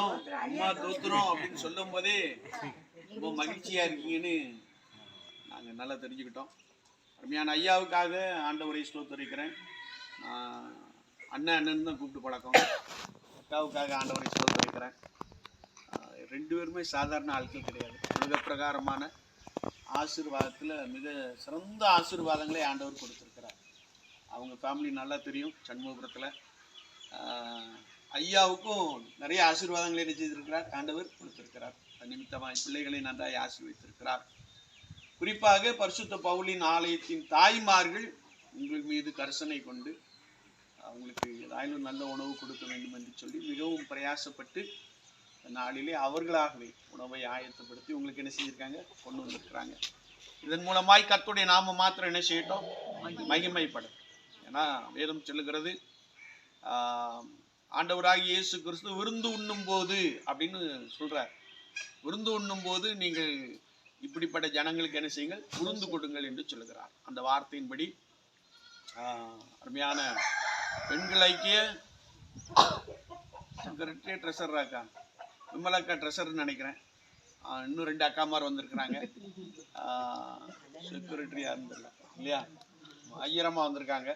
அம்மா தோத்துறோம் அப்படின்னு சொல்லும் போதே ரொம்ப மகிழ்ச்சியா இருக்கீங்கன்னு நாங்க நல்லா தெரிஞ்சுக்கிட்டோம். அருமையான ஐயாவுக்காக ஆண்டவரை ஸ்லோத்தரிக்கிறேன் நான் அண்ணன் அண்ணன் தான் கூப்பிட்டு பழக்கம். அக்காவுக்காக ஆண்டவரை ஸ்லோத்தரிக்கிறேன் ரெண்டு பேருமே சாதாரண ஆட்கள் கிடையாது. மிக பிரகாரமான ஆசீர்வாதத்தில் மிக சிறந்த ஆசீர்வாதங்களை ஆண்டவர் கொடுத்துருக்கிறார். அவங்க ஃபேமிலி நல்லா தெரியும் சண்முகபுரத்தில். ஐயாவுக்கும் நிறைய ஆசீர்வாதங்களை என்ன செய்திருக்கிறார்? ஆண்டவர் கொடுத்திருக்கிறார். அது நிமித்தமாய் பிள்ளைகளை நன்றாய் ஆசீர்வதித்திருக்கிறார். குறிப்பாக பரிசுத்த பவுலின் ஆலயத்தின் தாய்மார்கள் உங்கள் மீது கரிசனை கொண்டு அவங்களுக்கு ஏதாயிலும் நல்ல உணவு கொடுக்க வேண்டும் என்று சொல்லி மிகவும் பிரயாசப்பட்டு நாளிலே அவர்களாகவே உணவை ஆயத்தப்படுத்தி உங்களுக்கு என்ன செய்திருக்காங்க? கொண்டு வந்திருக்கிறாங்க. இதன் மூலமாய் கத்துடைய நாம மாத்திரம் என்ன செய்யட்டும்? மகிமைப்படும். ஏன்னா வேதம் சொல்லுகிறது ஆஹ், ஆண்டவராகிய இயேசு கிறிஸ்து விருந்து உண்ணும் போது அப்படின்னு சொல்றார். விருந்து உண்ணும் போது நீங்கள் இப்படிப்பட்ட ஜனங்களுக்கு என்ன செய்யுங்கள்? உருந்து கொடுங்கள் என்று சொல்லுகிறார். அந்த வார்த்தையின்படி ஆஹ், அருமையான பெண்கள் ஐக்கிய செக்ரட்டரி அக்கா விமலக்கா ட்ரெஷர்னு நினைக்கிறேன். ஆஹ், இன்னும் ரெண்டு அக்காமார் வந்திருக்கிறாங்க. செக்யூரிட்டி இருந்தில்ல இல்லையா? ஐயரமா வந்திருக்காங்க.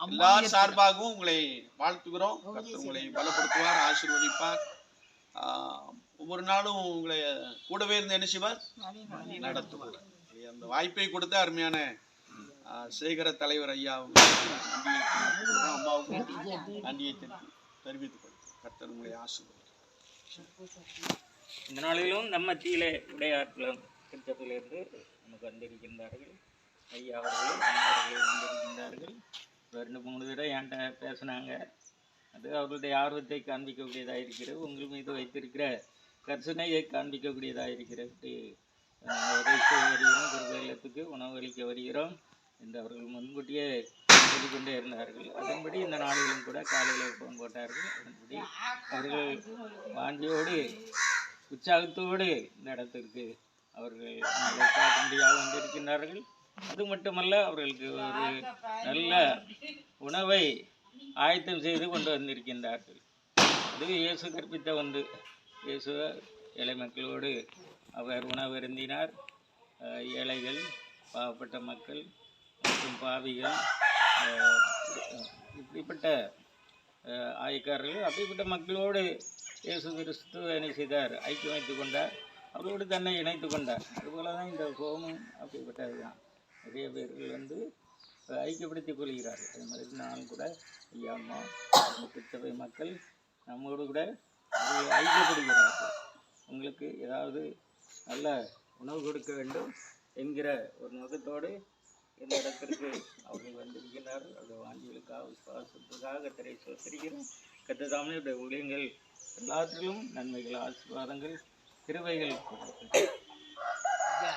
ஆஹ், எல்லா சார்பாகவும் உங்களை வாழ்த்துகிறோம். கர்த்தர் உங்களை பலப்படுத்துவார் ஆசீர்வதிப்பார். ஒவ்வொரு நாளும் உங்களை கூடவே இருந்து என்ன செய்வார்? நடத்துவார். அந்த வாய்ப்பை கொடுத்த அருமையான சேகர தலைவர் ஐயா அம்மாவுக்கும் நன்றியை தெரிவி- தெரிவித்துக் கொள்கிறேன் கர்த்தர் உங்களை ஆசீர்வதிப்பார். இந்த நாளிலும் நம்ம மத்தியிலே விளையாட்டுலம் திருச்சபையிலிருந்து நமக்கு வந்திருக்கின்றார்கள். ஐயா அவர்களும் வந்திருக்கின்றார்கள். ரெண்டு மூணு தடவை என்கிட்ட பேசினாங்க. அது அவர்களுடைய ஆர்வத்தை காண்பிக்கக்கூடியதாக இருக்கிறது உங்கள் மீது வைத்திருக்கிற கர்சனையை காண்பிக்கக்கூடியதாக இருக்கிறது நாங்கள் வருகிறோம்? குருவேலத்துக்கு உணவளிக்க வருகிறோம் என்று அவர்கள் முன்கூட்டியே சொல்லிக்கொண்டே இருந்தார்கள். அதன்படி இந்த நாளிலும் கூட காலையில் ஃபோன் போட்டார்கள். அதன்படி அவர்கள் வாஞ்சியோடு உற்சாகத்தோடு இந்த இடத்திற்கு அவர்கள் காட்டும்படியாக வந்திருக்கின்றார்கள். அது மட்டுமல்ல அவர்களுக்கு ஒரு நல்ல உணவை ஆயத்தம் செய்து கொண்டு வந்திருக்கின்றார்கள். அது இயேசு கற்பித்த ஒன்று. இயேசு ஏழை மக்களோடு அவர் உணவு அருந்தினார். அஹ் ஏழைகள் பாவப்பட்ட மக்கள் மற்றும் பாவிகள் இப்படிப்பட்ட ஆயக்காரர்கள் அப்படிப்பட்ட மக்களோடு இயேசு கிறிஸ்து என்ன செய்தார். ஐக்கியம் வைத்துக் கொண்டார். அவரோடு தன்னை இணைத்து கொண்டார். அதுபோல தான் இந்த ஹோமும் அப்படிப்பட்டது தான் நிறைய பேர்கள் வந்து ஐக்கியப்படுத்திக் கொள்கிறார்கள். அது மாதிரி நானும் கூட ஐயா அம்மா திருச்சபை மக்கள் நம்மோடு கூட ஐக்கியப்படுகிறார்கள். உங்களுக்கு ஏதாவது நல்ல உணவு கொடுக்க வேண்டும் என்கிற ஒரு நோக்கத்தோடு இந்த இடத்திற்கு அவர்கள் வந்திருக்கிறார்கள். அது வாங்கிகளுக்காக விசுவாசத்துக்காக திரை சோத்தரிக்கிறோம் கத்ததாமே ஊழியங்கள் எல்லாத்திலும் நன்மைகள் ஆசீர்வாதங்கள் கிருவைகள் கொடுக்கட்டும்.